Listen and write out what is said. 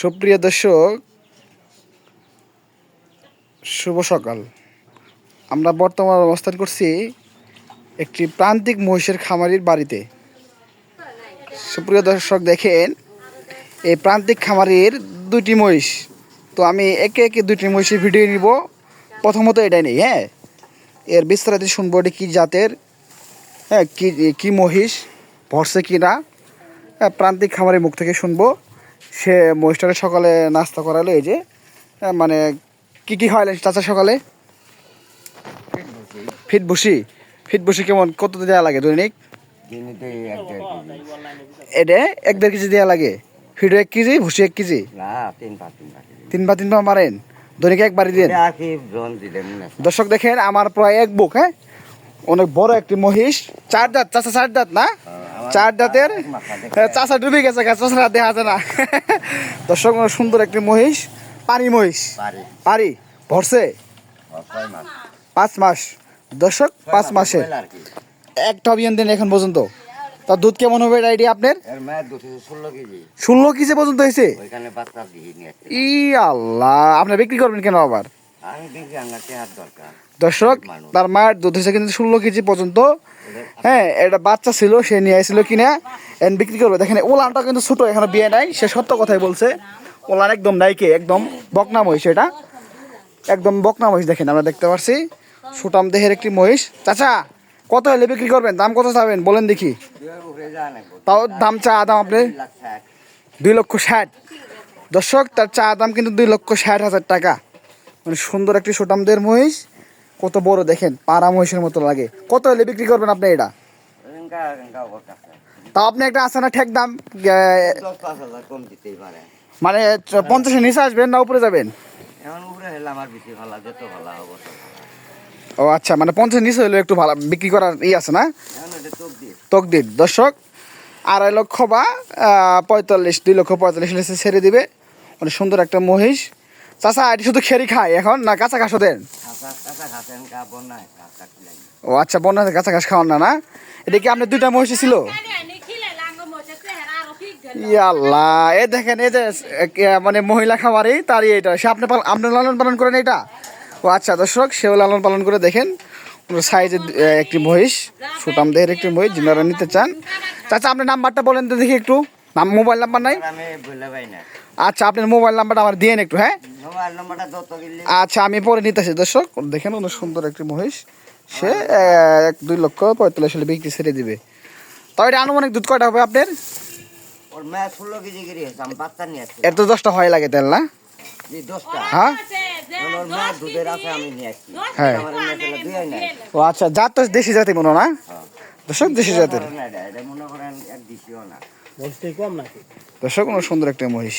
সুপ্রিয় দর্শক, শুভ সকাল। আমরা বর্তমান অবস্থান করছি একটি প্রান্তিক মহিষের খামারির বাড়িতে। সুপ্রিয় দর্শক, দেখেন, এই প্রান্তিক খামারির দুইটি মহিষ। তো আমি একে একে দুইটি মহিষের ভিডিও নিব। প্রথমত এটাই নেই হ্যাঁ? এর বিস্তারিত শুনব এটি কী জাতের হ্যাঁ কী কী মহিষ, ভরসে কি না হ্যাঁ প্রান্তিক খামারের মুখ থেকে শুনব। সে মহিষটারে সকালে নাস্তা করালো এই যে হ্যাঁ, মানে কি কি খাওয়ালেন চাচা সকালে? ফিট বসি ফিট বসি কেমন? কত দেওয়া লাগে দৈনিক? এটা এক দেড় কেজি দেওয়া লাগে। ফিডও এক কেজি ভুসি এক কেজি? তিন বা তিন পা মারেন। দৈনিক একবারই দেন। দর্শক দেখেন আমার প্রায় এক বুক হ্যাঁ? অনেক বড় একটি মহিষ চার দাঁত চাচা চার দাঁত না? চার দাঁতের চাচা ডুবে গেছে চাচা দেখা যায় না। দর্শক সুন্দর একটি মহিষ পানি মহিষ। পারি পারি মাস? পাঁচ মাস। দর্শক পাঁচ মাসে? একটা অভিযান দেন এখন পর্যন্ত। তার দুধ কেমন হবে এটা আইডিয়া আপনার? ষোলো কেজি। পর্যন্ত হয়েছে? ই আল্লাহ আপনি বিক্রি করবেন কেন আবার? দর্শক তার মায়ের দুধ হয়েছে কিন্তু ষোলো কেজি পর্যন্ত। হ্যাঁ এটা বাচ্চা ছিল সে নিয়ে আসছিল কিনা এন বিক্রি করবে। দেখেন ওলানটা কিন্তু ছোটো এখনও বিয়ে নাই সে সত্য কথাই বলছে। ওলান একদম নাইকে একদম বকনা মহিষ এটা। একদম বকনা মহিষ দেখেন আমরা দেখতে পাচ্ছি সুটাম দেহের একটি মহিষ। চাচা কত হলে বিক্রি করবেন? দাম কত চাবেন? বলেন দেখি। তাও দাম চা দাম আপনি? দুই লক্ষ ষাট। দর্শক তার চা দাম কিন্তু দুই লক্ষ ষাট হাজার টাকা। মানে সুন্দর একটি সুটামদের মহিষ। কত বড় দেখেন পাড়া মহিষের মতো লাগে। কত হলে বিক্রি করবেন আপনি এটা? তাও আপনি একটা আছে না ঠেক দাম মানে চ- পঞ্চাশের নিচে আসবেন না উপরে যাবেন? ও আচ্ছা মানে পঞ্চাশ নিচে হলে একটু ভালো বিক্রি করার ই আছে না? তকদির দর্শক আড়াই লক্ষ বা পঁয়তাল্লিশ দুই লক্ষ পঁয়তাল্লিশ লিসে ছেড়ে দিবে। মানে সুন্দর একটা মহিষ। চাষা এটি শুধু খেরি খায় এখন না কাঁচা ঘাসও দেন? ও আচ্ছা বন্যাতে কাঁচা ঘাস খাওয়ান না না? এটা কি আপনার দুইটা মহিষ ছিল? ইয়াল্লাহ এ দেখেন এই যে মানে মহিলা খামারই তারই এটা। সে আপনি আপনি লালন পালন করেন এটা? ও আচ্ছা দর্শক সেও লালন পালন করে দেখেন। সাইজের একটি মহিষ সুটাম দেহের একটি মহিষ যিনারা নিতে চান। চাচা আপনার নাম্বারটা বলেন তো দেখি একটু। নাম মোবাইল নাম্বার নাই? আচ্ছা আপনার মোবাইল নাম্বারটা আমার দিয়েন একটু হ্যাঁ? আচ্ছা আমি পরে নিতেছি দর্শক। দেখেন অনেক সুন্দর একটি মহিষ। সে এক দুই লক্ষ পঁয়তাল্লিশ সালে বিক্রি ছেড়ে দিবে। তবে এটা আনুমানিক দুধ কয়টা হবে আপনার? ওর মেয়ে ষোলো কেজি করে হয়েছে আমি বাচ্চা নিয়ে আসছি। এর তো দশটা হয় লাগে তেল না? হ্যাঁ? হ্যাঁ। ও আচ্ছা জাত তো দেশি জাতি মনে না? দর্শক দেশি জাতের। এটা এটা করেন এক দিশিও না। দর্শক অনেক সুন্দর একটা মহিষ।